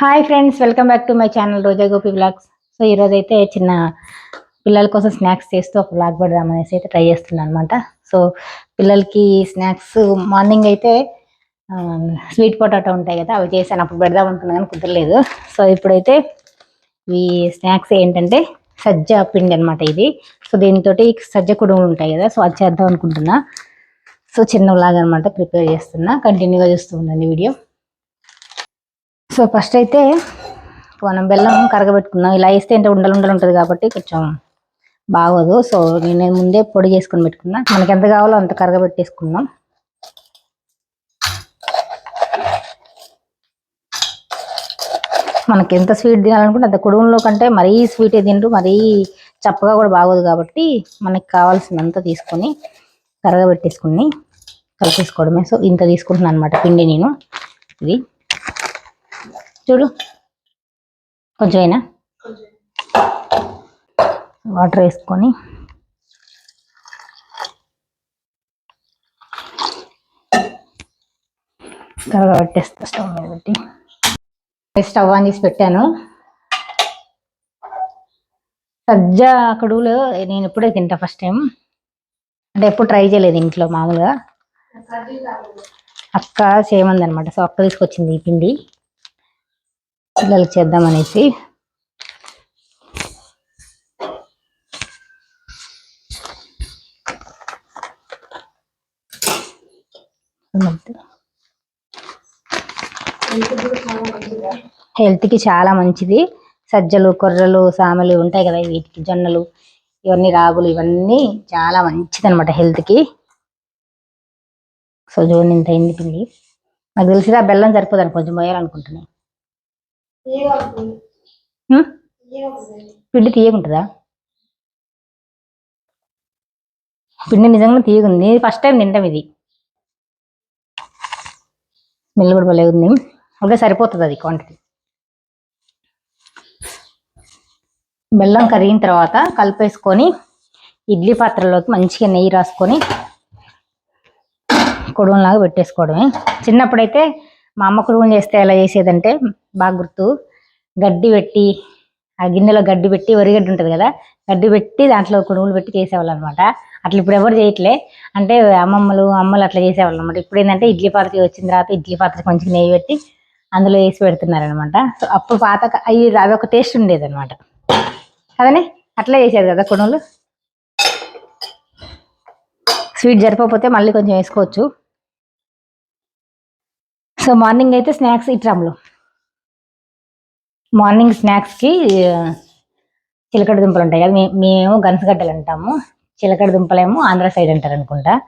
Hi friends welcome back to my channel Roja Gopi blogs so ఈరోజు అయితే చిన్న పిల్లల కోసం స్నాక్స్ చేస్తూ ఒక బ్లాగ్ పెడదామనేసి అయితే ట్రై చేస్తున్నాను అనమాట సో పిల్లలకి స్నాక్స్ మార్నింగ్ అయితే స్వీట్ పొటాటో ఉంటాయి కదా అవి చేశాను. అప్పుడు పెడదాం అనుకున్నాను కానీ కుదరలేదు. సో ఇప్పుడైతే ఈ స్నాక్స్ ఏంటంటే సజ్జ పిండి అనమాట ఇది. సో దీంతో సజ్జ కుడుములు ఉంటాయి కదా సో అది చేద్దాం అనుకుంటున్నా. సో చిన్న లాగా అనమాట ప్రిపేర్ చేస్తున్నా. కంటిన్యూగా చూస్తూ ఉండండి వీడియో. సో ఫస్ట్ అయితే మనం బెల్లం కరగబెట్టుకున్నాం ఇలా వేస్తే అంటే ఉండలు ఉండలు ఉంటుంది కాబట్టి కొంచెం బాగోదు. సో నేను ముందే పొడి చేసుకొని పెట్టుకున్నా. మనకి ఎంత కావాలో అంత కరగబెట్టేసుకున్నాం మనకి ఎంత స్వీట్ తినాలనుకుంటే అంత కుడుములో కంటే మరీ స్వీట్ తింటూ మరీ చప్పగా కూడా బాగోదు కాబట్టి మనకి కావాల్సినంత తీసుకొని కరగబెట్టేసుకుని కలిపేసుకోవడమే. సో ఇంత తీసుకుంటున్నాను అనమాట పిండి నేను. ఇది చూడు. కొంచెం అయినా వాటర్ వేసుకొని. త్వరగా పెట్టేస్తా స్టవ్ మీద పెట్టి. స్టవ్ ఆన్ చేసి పెట్టాను. సజ్జ కడుగులు నేను ఎప్పుడే తింటా ఫస్ట్ టైం. అంటే ఎప్పుడు ట్రై చేయలేదు ఇంట్లో మామూలుగా. అక్క చేయమంది అనమాట సో అక్క తీసుకొచ్చింది ఈ పిండి. పిల్లలకి చేద్దామనేసి హెల్త్కి చాలా మంచిది. సజ్జలు కొర్రలు సామెలు ఉంటాయి కదా వీటికి జొన్నలు ఇవన్నీ రాగులు ఇవన్నీ చాలా మంచిది అనమాట హెల్త్కి. సో చూడండి ఇంత అయింది పిండి నాకు తెలిసి ఆ బెల్లం సరిపోదని కొంచెం పోయాలనుకుంటున్నాను పిండి తీయకుంటుందా? పిండి నిజంగా తీయకుంది. ఫస్ట్ టైం తింటాం ఇది. స్మెల్ కూడా భలే ఉంది. అదే సరిపోతుంది అది క్వాంటిటీ బెల్లం కరిగిన తర్వాత కలిపేసుకొని ఇడ్లీ పాత్రలోకి మంచిగా నెయ్యి రాసుకొని కుడుములాగా పెట్టేసుకోవడమే. చిన్నప్పుడైతే మా అమ్మ కుడుములు చేస్తే ఎలా చేసేదంటే బాగా గుర్తు. గడ్డి పెట్టి ఆ గిన్నెలో గడ్డి పెట్టి వరిగడ్డి ఉంటుంది కదా గడ్డి పెట్టి దాంట్లో కుడుములు పెట్టి చేసేవాళ్ళు అనమాట అట్లా ఇప్పుడు ఎవరు చేయట్లే. అంటే అమ్మమ్మలు అమ్మలు అట్లా చేసేవాళ్ళు అనమాట ఇప్పుడు ఏంటంటే ఇడ్లీ పాత్ర వచ్చిన తర్వాత ఇడ్లీ పాత్ర కొంచెం నెయ్యి పెట్టి అందులో వేసి పెడుతున్నారు అనమాట సో అప్పుడు పాత అవి అదొక టేస్ట్ ఉండేది అనమాట కదనే? అట్లా చేసేది కదా కుడుములు స్వీట్ జరిపోతే మళ్ళీ కొంచెం వేసుకోవచ్చు. సో మార్నింగ్ అయితే స్నాక్స్ ఇట్రాములు మార్నింగ్ స్నాక్స్కి చిలకడ దుంపలు ఉంటాయి కదా మే- మేము గన్సగడ్డలు అంటాము. చిలకడ దుంపలేమో ఆంధ్ర సైడ్ అంటారు అనుకుంటా.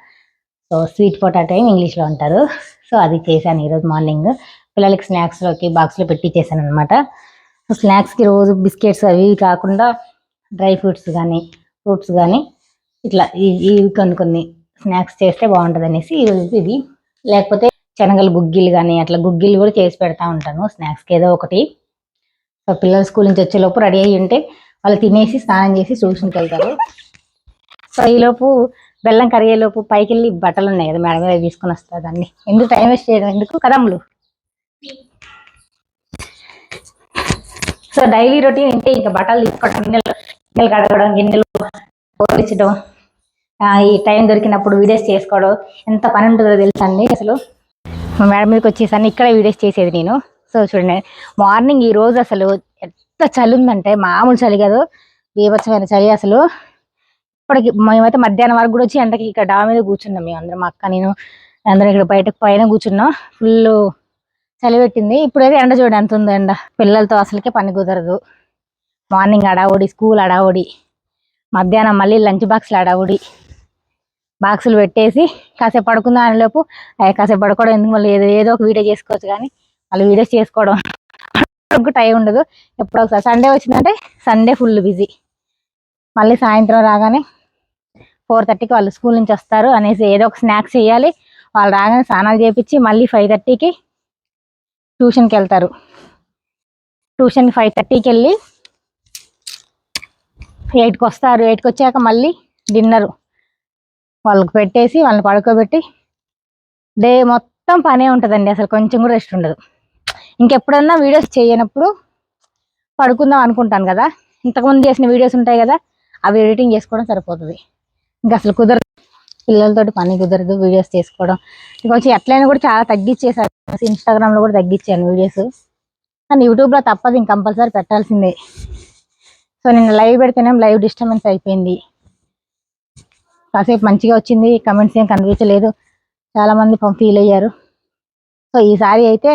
సో స్వీట్ పొటాటో ఏమి ఇంగ్లీష్లో అంటారు. సో అది చేశాను ఈరోజు మార్నింగ్. పిల్లలకి స్నాక్స్లోకి బాక్స్లో పెట్టి చేశాను అనమాట స్నాక్స్కి రోజు బిస్కెట్స్ అవి కాకుండా డ్రై ఫ్రూట్స్ కానీ ఫ్రూట్స్ కానీ ఇట్లా ఇవి కొన్ని కొన్ని స్నాక్స్ చేస్తే బాగుంటుంది అనేసి ఈరోజు ఇది. లేకపోతే శనగలు గుగ్గిలు కానీ అట్లా గుగ్గిలు కూడా చేసి పెడతా ఉంటాను. స్నాక్స్కి ఏదో ఒకటి. సో పిల్లలు స్కూల్ నుంచి వచ్చేలోపు రెడీ అయ్యి ఉంటే వాళ్ళు తినేసి స్నానం చేసి ట్యూషన్కి వెళ్తారు. సో ఈలోపు బెల్లం కరిగేలోపు పైకి వెళ్ళి బట్టలు ఉన్నాయి కదా మేడం మీద తీసుకొని వస్తా దాన్ని. ఎందుకు టైం వేస్ట్ చేయడం? ఎందుకు? కదమ్ములు సో డైలీ రొటీన్ అంటే ఇంకా బట్టలు తీసుకోవడం గిన్నెలు గిన్నెలు కడగడం గిన్నెలు పోలించడం ఈ టైం దొరికినప్పుడు వీడియోస్ చేసుకోవడం ఎంత పని ఉంటుందో తెలుసా అండి అసలు? మా మేడం మీదకి వచ్చేసాను. ఇక్కడ వీడియోస్ చేసేది నేను. సో చూడండి మార్నింగ్ ఈ రోజు అసలు ఎంత చలి ఉందంటే మామూలు చలి కాదు బీభత్సమైన చలి అసలు. ఇప్పటికి మేమైతే మధ్యాహ్నం వరకు కూడా వచ్చి ఎండకి ఇక్కడ డా మీద కూర్చున్నాం మేము అందరం. అక్క నేను అందరం ఇక్కడ బయటకు పైన కూర్చున్నాం. ఫుల్ చలి పెట్టింది. ఇప్పుడైతే ఎండ చూడండి ఎంత ఉంది ఎండ. పిల్లలతో అసలుకే పని కుదరదు. మార్నింగ్ అడావుడి స్కూల్ అడావుడి. మధ్యాహ్నం మళ్ళీ లంచ్ బాక్స్లు అడావుడి. బాక్సులు పెట్టేసి కాసేపు పడుకుందాం అనేలోపు కాసేపు పడుకోవడం ఎందుకు మళ్ళీ ఏదో ఏదో ఒక వీడియో చేసుకోవచ్చు కానీ మళ్ళీ వీడియోస్ చేసుకోవడం టైం ఉండదు. ఎప్పుడో ఒకసారి సండే వచ్చిందంటే సండే ఫుల్ బిజీ. మళ్ళీ సాయంత్రం రాగానే ఫోర్ థర్టీకి వాళ్ళు స్కూల్ నుంచి వస్తారు అనేసి ఏదో ఒక స్నాక్స్ చేయాలి. వాళ్ళు రాగానే స్నానాలు చేపించి మళ్ళీ ఫైవ్ థర్టీకి ట్యూషన్కి వెళ్తారు. ట్యూషన్ ఫైవ్ థర్టీకి వెళ్ళి ఎయిట్కి వస్తారు. ఎయిట్కి వచ్చాక మళ్ళీ డిన్నర్. వాళ్ళకి పెట్టేసి వాళ్ళని పడుకోబెట్టి డే మొత్తం పనే ఉంటుందండి. అసలు కొంచెం కూడా రెస్ట్ ఉండదు. ఇంకెప్పుడన్నా వీడియోస్ చేయనప్పుడు పడుకుందాం అనుకుంటాను కదా. ఇంతకుముందు చేసిన వీడియోస్ ఉంటాయి కదా అవి ఎడిటింగ్ చేసుకోవడం సరిపోతుంది. ఇంకా అసలు కుదరదు. పిల్లలతోటి పని కుదరదు వీడియోస్ చేసుకోవడం. ఇంకొచ్చి ఎట్లయినా కూడా చాలా తగ్గించేసారు ఇన్స్టాగ్రామ్లో కూడా తగ్గించాను వీడియోస్. కానీ యూట్యూబ్లో తప్పదు ఇంక కంపల్సరీ పెట్టాల్సిందే. సో నేను లైవ్ పెడితేనే లైవ్ డిస్టర్బెన్స్ అయిపోయింది. కాసేపు మంచిగా వచ్చింది కమెంట్స్ ఏం కనిపించలేదు. చాలామంది ఫీల్ అయ్యారు. సో ఈసారి అయితే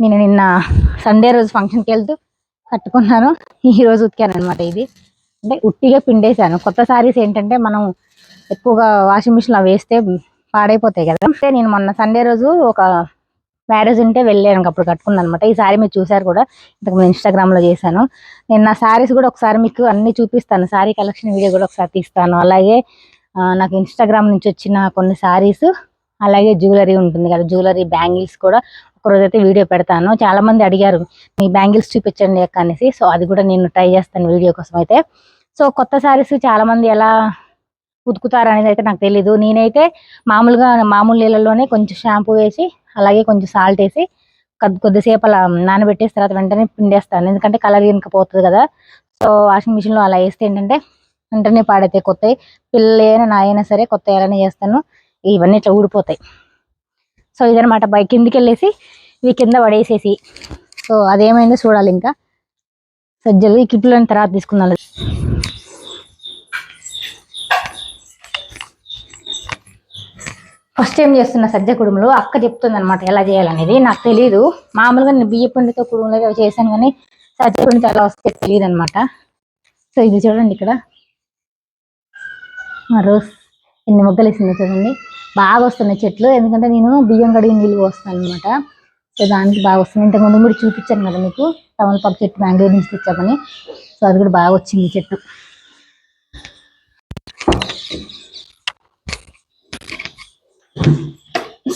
నేను నిన్న సండే రోజు ఫంక్షన్కి వెళ్తూ కట్టుకున్నాను. ఈరోజు ఉతికాను అనమాట ఇది. అంటే ఉట్టిగా పిండేశాను. కొత్త సారీస్ ఏంటంటే మనం ఎక్కువగా వాషింగ్ మిషన్లో వేస్తే పాడైపోతాయి కదా. అంటే నేను మొన్న సండే రోజు ఒక మ్యారేజ్ ఉంటే వెళ్ళాను అప్పుడు కట్టుకున్నాను అనమాట ఈ సారీ మీరు చూసారు కూడా ఇంతకు ఇన్స్టాగ్రామ్లో చేశాను. నేను నా సారీస్ కూడా ఒకసారి మీకు అన్ని చూపిస్తాను. సారీ కలెక్షన్ వీడియో కూడా ఒకసారి తీస్తాను. అలాగే నాకు ఇన్స్టాగ్రామ్ నుంచి వచ్చిన కొన్ని సారీస్ అలాగే జ్యువెలరీ ఉంటుంది కదా జ్యువెలరీ బ్యాంగిల్స్ కూడా ఒకరోజైతే వీడియో పెడతాను. చాలామంది అడిగారు మీ బ్యాంగిల్స్ చూపించండి అక్క అనేసి. సో అది కూడా నేను ట్రై చేస్తాను వీడియో కోసం అయితే. సో కొత్త సారీస్ చాలామంది ఎలా ఉతుకుతారు అనేది అయితే నాకు తెలీదు. నేనైతే మామూలుగా మామూలు నీళ్ళలోనే కొంచెం షాంపూ వేసి అలాగే కొంచెం సాల్ట్ వేసి కొద్ది కొద్దిసేపు అలా నానబెట్టేసి తర్వాత వెంటనే పిండేస్తాను. ఎందుకంటే కలర్ పోతుంది కదా. సో వాషింగ్ మిషన్లో అలా వేస్తే ఏంటంటే వెంటనే పాడైతే కొత్తవి పిల్లలైనా నా అయినా సరే కొత్త ఎలా చేస్తాను. ఇవన్నీ ఇట్లా ఊడిపోతాయి. సో ఇదనమాట బైక్ కిందికి వెళ్ళేసి ఇవి కింద పడేసేసి. సో అదేమైందో చూడాలి ఇంకా. సజ్జలు ఈ కిట్లను తర్వాత తీసుకున్నాను ఫస్ట్ ఏం చేస్తున్న సజ్జ కుడుములు? అక్క చెప్తుంది అనమాట ఎలా చేయాలనేది. నాకు తెలియదు మామూలుగా నేను బియ్య పిండితో కుడుములు అవి చేశాను కానీ సజ్జ పిండితో ఎలా వస్తే తెలియదు అనమాట సో ఇది చూడండి ఇక్కడ. రోజ్ ఎన్ని మొగ్గలు వేసిందో చూడండి. బాగా వస్తున్నాయి చెట్లు. ఎందుకంటే నేను బియ్యం కడిగి నీళ్ళు పోస్తాను అనమాట సో దానికి బాగా వస్తుంది ఇంతకుముందు కూడా చూపించాను కదా మీకు. తమలపాకు చెట్టు బెంగళూరు నుంచి తెచ్చామని. సో అది కూడా బాగా వచ్చింది చెట్టు.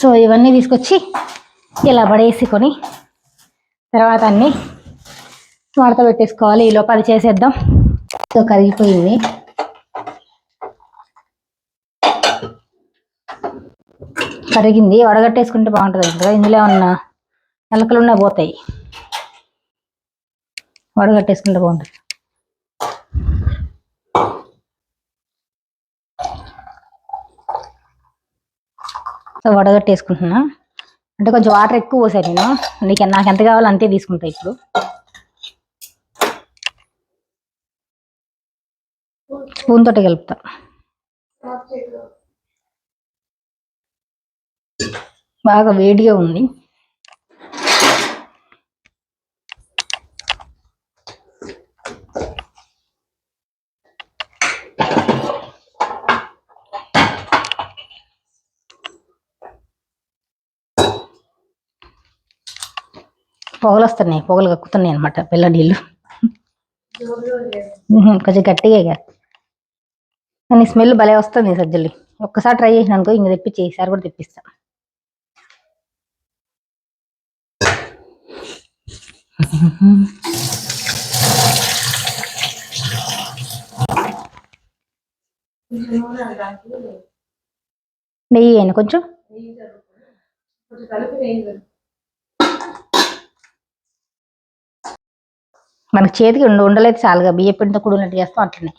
సో ఇవన్నీ తీసుకొచ్చి ఇలా పడేసుకొని తర్వాత అన్ని మడత పెట్టేసుకోవాలి. ఈ లోపల చేసేద్దాం. సో కరిగిపోయింది. కరిగింది వడగట్టేసుకుంటే బాగుంటుంది కదా ఇందులో ఉన్న ఎలకలు ఉన్నాయి పోతాయి. వడగట్టేసుకుంటే బాగుంటుంది. సో వడగట్టేసుకుంటున్నా. అంటే కొంచెం వాటర్ ఎక్కువ పోసాను నేను. నీకు నాకు ఎంత కావాలో అంతే తీసుకుంటా ఇప్పుడు. స్పూన్ తోటి కలుపుతా. బాగా వేడిగా ఉంది. పొగలు వస్తున్నాయి పొగలు కక్కుతున్నాయి అనమాట పిల్ల నీళ్ళు. కొంచెం గట్టిగా కానీ స్మెల్ భలే వస్తుంది సజ్జలు ఒక్కసారి ట్రై చేసినానుకో ఇంక తెప్పించి ఈసారి కూడా తెప్పిస్తాను నెయ్యి అయినా కొంచెం. మనకి చేతికి ఉండ ఉండలేదు చాలుగా. బియ్య పిండితో కూడినట్టు చేస్తాం అట్లనే.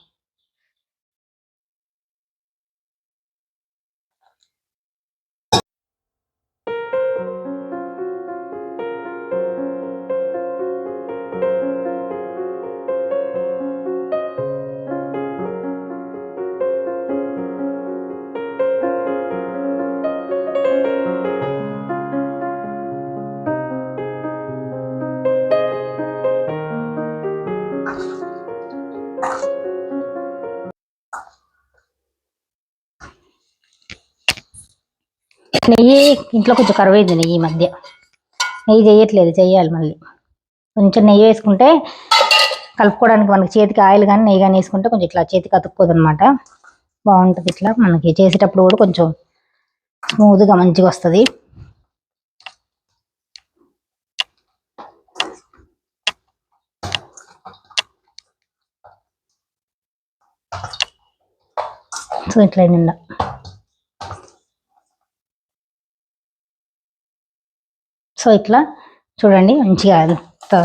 నెయ్యి ఇంట్లో కొంచెం కరువైంది నెయ్యి ఈ మధ్య. నెయ్యి చేయట్లేదు చెయ్యాలి మళ్ళీ. కొంచెం నెయ్యి వేసుకుంటే కలుపుకోవడానికి మనకి చేతికి ఆయిల్ కానీ నెయ్యి కానీ వేసుకుంటే కొంచెం ఇట్లా చేతికి అతుక్కోదు అనమాట బాగుంటుంది ఇట్లా. మనకి చేసేటప్పుడు కూడా కొంచెం స్మూత్గా మంచిగా వస్తుంది. సో ఇట్లా నిండా సో ఇట్లా చూడండి మంచిగా ఎంత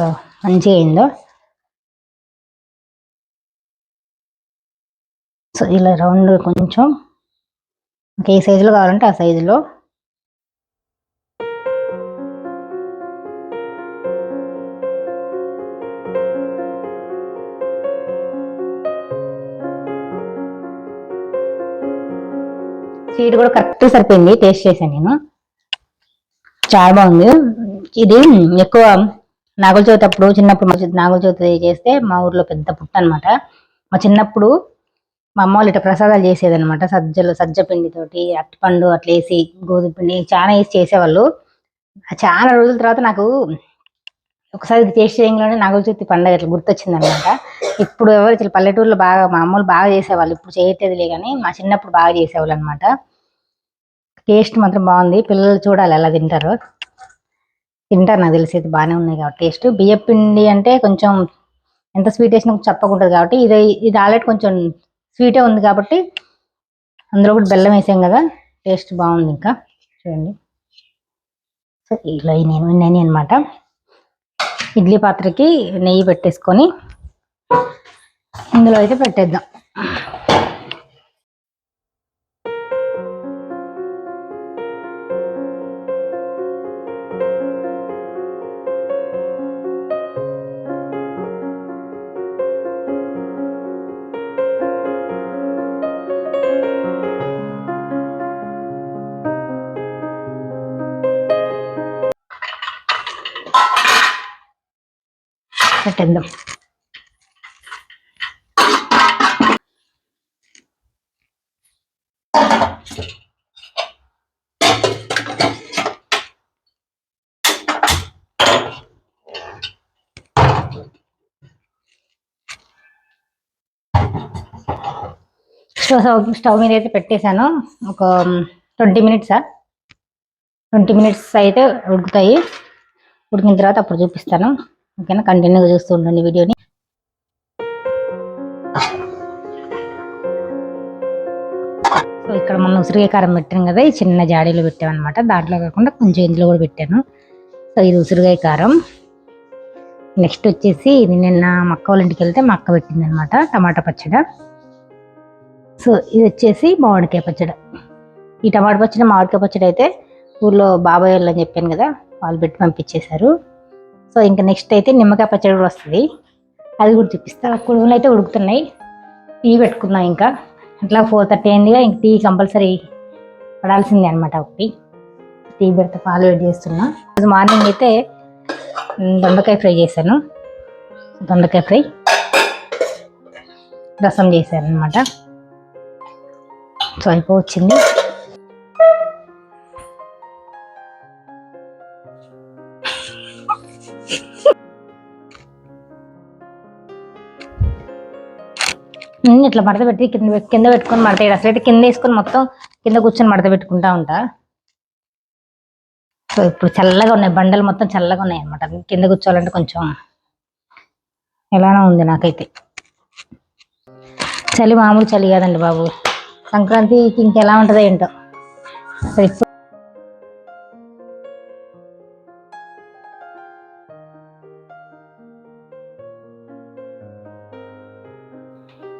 మంచిగా అయిందో. సో ఇలా రౌండ్ కొంచెం ఏ సైజులో కావాలంటే ఆ సైజులో. స్వీట్ కూడా కరెక్ట్ సరిపోయింది టేస్ట్ చేశాను నేను. చాలా బాగుంది. ఇది ఎక్కువ నాగుల చవితి అప్పుడు చిన్నప్పుడు మా నాగుల చవితి చేస్తే మా ఊర్లో పెద్ద పుట్ట అన్నమాట. మా చిన్నప్పుడు మా అమ్మ వాళ్ళు ఇట్లా ప్రసాదాలు చేసేదనమాట సజ్జలు సజ్జ పిండితోటి అరటిపండు అట్లా వేసి గోధుమ పిండి చాలా వేసి చేసేవాళ్ళు. చాలా రోజుల తర్వాత నాకు ఒకసారి టేస్ట్ చేయంగానే నాగుల చవితి పండుగ ఇట్లా గుర్తొచ్చింది అనమాట ఇప్పుడు ఎవరు ఇట్లా పల్లెటూరులో బాగా మా అమ్మలు బాగా చేసేవాళ్ళు. ఇప్పుడు చేయట్లేదులే కానీ మా చిన్నప్పుడు బాగా చేసేవాళ్ళు అనమాట టేస్ట్ మాత్రం బాగుంది. పిల్లలు చూడాలి ఎలా తింటారు. తింటారు నాకు తెలిసి అయితే బాగానే ఉన్నాయి కాబట్టి టేస్ట్. బియ్యం పిండి అంటే కొంచెం ఎంత స్వీట్ వేసినా చెప్పకుంటుంది కాబట్టి ఇది ఇది ఆల్రెడీ కొంచెం స్వీటే ఉంది కాబట్టి అందులో కూడా బెల్లం వేసాం కదా టేస్ట్ బాగుంది ఇంకా. చూడండి. సో ఇలా నేను నేను అనమాట ఇడ్లీ పాత్రకి నెయ్యి పెట్టేసుకొని ఇందులో అయితే పెట్టేద్దాం. పెట్టేద్దాం స్టవ్ స్టవ్ మీద అయితే పెట్టేశాను. ఒక ట్వంటీ మినిట్సా ట్వంటీ మినిట్స్ అయితే ఉడుకుతాయి. ఉడికిన తర్వాత అప్పుడు చూపిస్తాను. ఓకేనా? కంటిన్యూగా చూస్తూ ఉండండి వీడియోని. సో ఇక్కడ మనం ఉసిరికాయ కారం పెట్టాం కదా ఈ చిన్న జాడీలో పెట్టామన్నమాట. దాంట్లో కాకుండా కొంచెం ఇందులో కూడా పెట్టాను. సో ఇది ఉసిరికాయ కారం. నెక్స్ట్ వచ్చేసి ఇది నిన్న మా అక్క వాళ్ళ ఇంటికి వెళ్తే మా అక్క పెట్టింది అనమాట టమాటా పచ్చడి. సో ఇది వచ్చేసి మామిడికాయ పచ్చడి. ఈ టమాటా పచ్చడి మామిడికాయ పచ్చడి అయితే ఊర్లో బాబాయ్ వాళ్ళు అని చెప్పాను కదా వాళ్ళు పెట్టి పంపించేశారు. సో ఇంకా నెక్స్ట్ అయితే నిమ్మకాయ పచ్చడి కూడా వస్తుంది. అది కూడా చూపిస్తా. కుడుగులు అయితే ఉడుకుతున్నాయి. టీ పెట్టుకున్నాం ఇంకా. అట్లా ఫోర్ థర్టీ అయిందిగా ఇంక టీ కంపల్సరీ పడాల్సిందే అనమాట ఒకటి. టీ పెడితే పాలు వేడి చేస్తున్నా. రోజు మార్నింగ్ అయితే దొండకాయ ఫ్రై చేశాను. దొండకాయ ఫ్రై రసం చేశాను అనమాట సో అయిపోవచ్చింది. ఇట్లా మడత పెట్టి కింద కింద పెట్టుకొని మడత వేయడం అసలు అయితే కింద వేసుకొని మొత్తం కింద కూర్చొని మడత పెట్టుకుంటా ఉంటా? సో ఇప్పుడు చల్లగా ఉన్నాయి. బండలు మొత్తం చల్లగా ఉన్నాయి అనమాట కింద కూర్చోవాలంటే కొంచెం ఎలానో ఉంది నాకైతే. చలి మామూలు చలి కాదండి బాబు. సంక్రాంతికి ఇంకెలా ఉంటుందో ఏంటో. ఇప్పుడు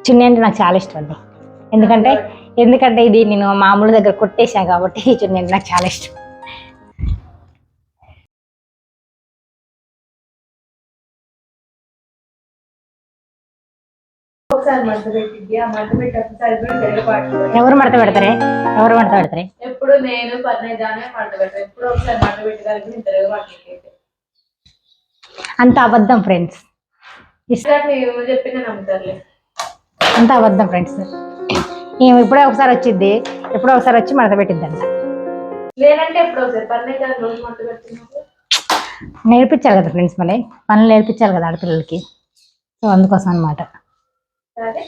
చున్నీ అంటే నాకు చాలా ఇష్టం అండి. ఎందుకంటే ఎందుకంటే ఇది నేను మామూలు దగ్గర కొట్టేసా కాబట్టి ఈ చున్నీ అంటే నాకు చాలా ఇష్టం. ఎవరు మడత పెడతారే? ఎవరు మడత పెడతారే? ఎప్పుడు నేను అంత అబద్ధం ఫ్రెండ్స్ చెప్పిన నమ్ముతారులే. అంత అబద్ధం ఫ్రెండ్స్ మేము ఇప్పుడే ఒకసారి వచ్చింది ఎప్పుడో ఒకసారి వచ్చి మడత పెట్టిద్దంట. నేర్పించాలి కదా ఫ్రెండ్స్ మళ్ళీ? పనులు నేర్పించాలి కదా ఆడపిల్లలకి? సో అందుకోసం అనమాట సరే.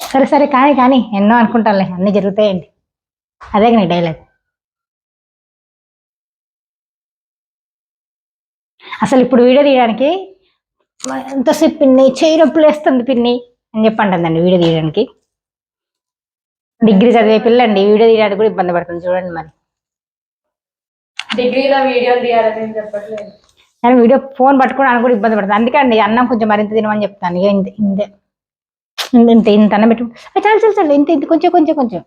సరే సరే కానీ కానీ ఎన్నో అనుకుంటానులే అన్నీ జరుగుతాయండి. అదే నీ డైలాగ్ అసలు ఇప్పుడు వీడియో తీయడానికి ఎంతసేపు పిన్ని? చేయి నొప్పులు వేస్తుంది పిన్ని. అని చెప్పి అంటుందండి వీడియో తీయడానికి. డిగ్రీ చదివే పిల్లండి వీడియో తీయడానికి కూడా ఇబ్బంది పడుతుంది చూడండి మరి. డిగ్రీలో వీడియోలు తీయాలని నేను చెప్పట్లేదు. కానీ వీడియో ఫోన్ పట్టుకోవడానికి కూడా ఇబ్బంది పడుతుంది. అందుకే అండి అన్నం కొంచెం మరింత తినమని చెప్తాను. ఇక ఇంత ఇంతే. ఇంత ఇంత అన్నం పెట్టు. చాలు చాలు చాలు ఇంత ఇంత కొంచెం కొంచెం కొంచెం.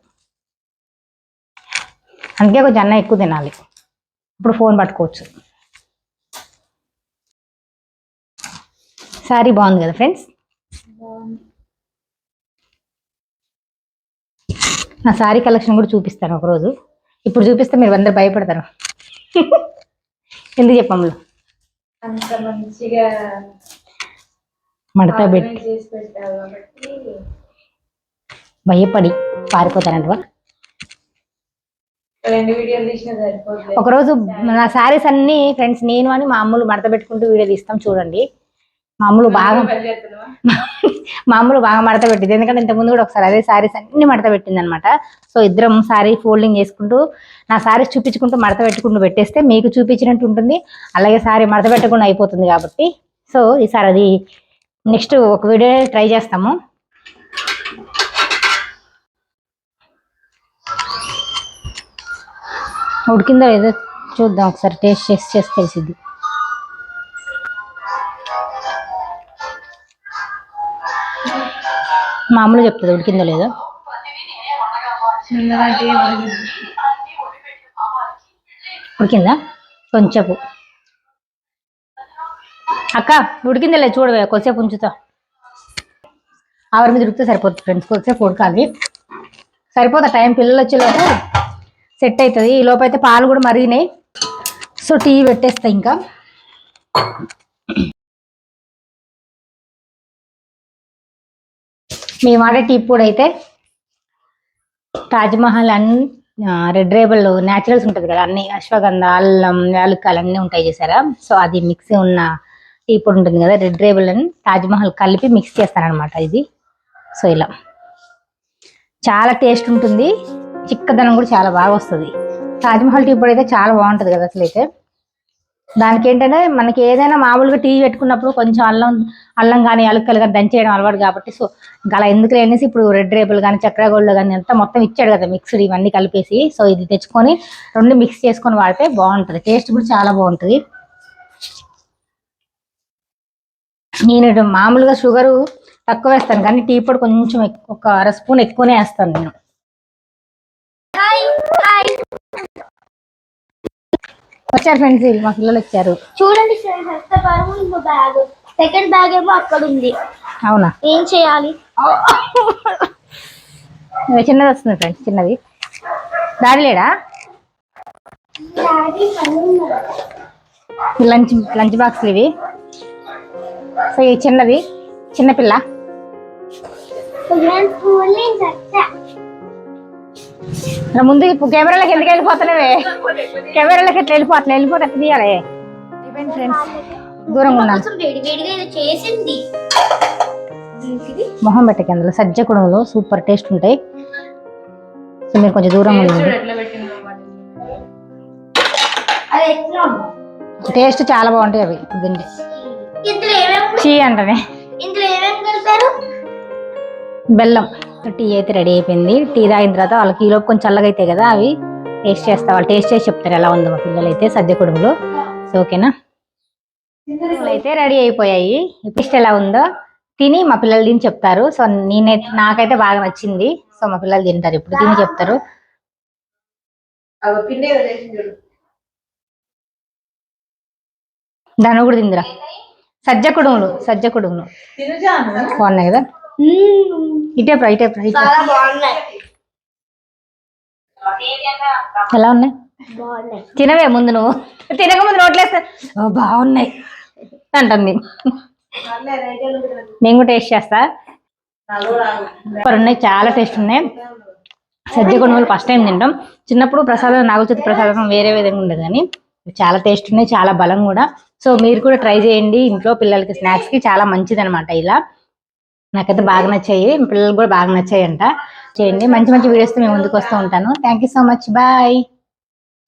అందుకే కొంచెం అన్నం ఎక్కువ తినాలి. ఇప్పుడు ఫోన్ పట్టుకోవచ్చు. సారీ బాగుంది కదా ఫ్రెండ్స్? నా సారీ కలెక్షన్ కూడా చూపిస్తాను ఒకరోజు. ఇప్పుడు చూపిస్తే మీరు అందరు భయపడతారు. ఎందుకు అంత మంచిగా మడత పెట్టి. భయపడి పారిపోతానంటవా? ఒకరోజు నా శారీస్ అన్ని ఫ్రెండ్స్ నేను అని మామూలు మడత పెట్టుకుంటూ వీడియో తీస్తాం చూడండి. మామూలు బాగా మామూలు బాగా మడత పెట్టింది. ఎందుకంటే ఇంతకుముందు కూడా ఒకసారి అదే శారీస్ అన్ని మడత పెట్టింది అనమాట సో ఇద్దరం శారీ ఫోల్డింగ్ చేసుకుంటూ నా శారీస్ చూపించుకుంటూ మడత పెట్టుకుంటూ పెట్టేస్తే మీకు చూపించినట్టు ఉంటుంది. అలాగే శారీ మడత పెట్టకుండా అయిపోతుంది కాబట్టి. సో ఈసారి అది నెక్స్ట్ ఒక వీడియో ట్రై చేస్తాము. ఉడికిందో లేదో చూద్దాం. ఒకసారి టేస్ట్ చేసి చేసి తెలిసిద్ది. మామూలు చెప్తుంది ఉడికిందో లేదో. ఉడికిందా. కొంచెపు. అక్క ఉడికిందో లేదు చూడవే కొద్దిసేపు ఉంచుతా. ఆవిడ మీద ఉడికితే సరిపోతుంది ఫ్రెండ్స్ కొద్దిసేపు ఉడకాలి. సరిపోతా టైం? పిల్లలు వచ్చేలోపు సెట్ అవుతుంది. ఈ లోపు అయితే పాలు కూడా మరిగినాయి. సో టీ పెట్టేస్తా ఇంకా. మేము వాడే టీ పొడి అయితే తాజ్మహల్ అన్ని రెడ్ రేబుల్ న్యాచురల్స్ ఉంటుంది కదా అన్ని అశ్వగంధ అల్లం యాలక్కాయలు అన్నీ ఉంటాయి చేసారా? సో అది మిక్స్ ఉన్న టీ పొడి ఉంటుంది కదా రెడ్ రేబుల్ అని తాజ్మహల్ కలిపి మిక్స్ చేస్తారనమాట ఇది. సో ఇలా. చాలా టేస్ట్ ఉంటుంది చిక్కదనం కూడా చాలా బాగా వస్తుంది. తాజ్మహల్ టీ పొడి అయితే చాలా బాగుంటుంది కదా అసలు అయితే దానికి ఏంటంటే మనకి ఏదైనా మామూలుగా టీ పెట్టుకున్నప్పుడు కొంచెం అల్లం అల్లం కానీ అలుకలు కానీ దంచేయడం అలవాటు కాబట్టి సో ఇంకా అలా ఎందుకు అనేసి ఇప్పుడు రెడ్ రేపులు కానీ చక్ర కానీ అంతా మొత్తం ఇచ్చాడు కదా మిక్స్డ్ ఇవన్నీ కలిపేసి. సో ఇది తెచ్చుకొని రెండు మిక్స్ చేసుకొని వాడితే బాగుంటుంది. టేస్ట్ కూడా చాలా బాగుంటుంది. నేను మామూలుగా షుగరు తక్కువ వేస్తాను కానీ టీ పొడి కొంచెం ఒక అర స్పూన్ ఎక్కువనే వేస్తాను నేను. వచ్చారు ఫ్రెండ్స్ మా పిల్లలు వచ్చారు. చూడండి ఫ్రెండ్స్ ఫస్ట్ పరము ఇంకో బ్యాగ్ సెకండ్ బ్యాగ్ ఏమో అక్కడ ఉంది. అవునా? ఏం చేయాలి? చిన్నది వస్తుంది ఫ్రెండ్స్ చిన్నది. దాడి లేడా? లంచ్ లంచ్ బాక్స్లు ఇవి. సో ఇది చిన్నది చిన్నపిల్ల నా ముందు ఇప్పుడు కెమెరాలకు ఎందుకు వెళ్ళిపోతున్నావే? కెమెరాలకు ఎట్లా వెళ్ళిపో అట్లా వెళ్ళిపోతే అట్లా తీయాలి? అయిపోయింది ఫ్రెండ్స్ దూరంగా ఉన్నాను చేసింది. ఏంటిది? మొహం పెట్టకి అందులో సజ్జ కుడుములు సూపర్ టేస్ట్ ఉంటాయి. సో మీరు కొంచెం దూరంగా ఉండండి. ఎట్లా ఎట్లా? టేస్ట్ చాలా బాగుంటాయి అవి. తింటే చీ అంటనే. ఇందులో ఏమేమి కలిపారు? బెల్లం. టీ అయితే రెడీ అయిపోయింది. టీ తాగిన తర్వాత వాళ్ళకి ఈలోపు కొంచెం చల్లగా అవుతాయి కదా అవి టేస్ట్ చేస్తా వాళ్ళు టేస్ట్ చేసి చెప్తారు ఎలా ఉందో మా పిల్లలు అయితే సద్య కుడుములు సో ఓకేనా అయితే రెడీ అయిపోయాయి. టేస్ట్ ఎలా ఉందో తిని మా పిల్లలు తిని చెప్తారు. సో నేనైతే నాకైతే బాగా నచ్చింది. సో మా పిల్లలు తింటారు ఇప్పుడు తిని చెప్తారు. దాన్ని కూడా తిందిరా. సజ్జ కుడుములు సజ్జ కుడుములు బాగున్నాయి కదా. ఇటే ప్రా ఇటే ప్రా ఇటే చాలా బాగున్నాయి ఎలా ఉన్నాయి? తినవే ముందు నువ్వు. తినక ముందు నోట్లేస్తా. బాగున్నాయి. అంటుంది. నేను కూడా టేస్ట్ చేస్తా. సూపర్ ఉన్నాయి చాలా టేస్ట్ ఉన్నాయి. సజ్జ కొనుగోలు ఫస్ట్ టైం తింటాం. చిన్నప్పుడు ప్రసాదం నాగచతి ప్రసాదం వేరే విధంగా ఉండదు కానీ చాలా టేస్ట్ ఉన్నాయి చాలా బలం కూడా. సో మీరు కూడా ట్రై చేయండి. ఇంట్లో పిల్లలకి స్నాక్స్కి చాలా మంచిది అనమాట ఇలా. నాకైతే బాగా నచ్చాయి. పిల్లలు కూడా బాగా నచ్చాయి అంట చేయండి. మంచి మంచి వీడియోస్ మేము ముందుకు వస్తూ ఉంటాను. Thank you so much bye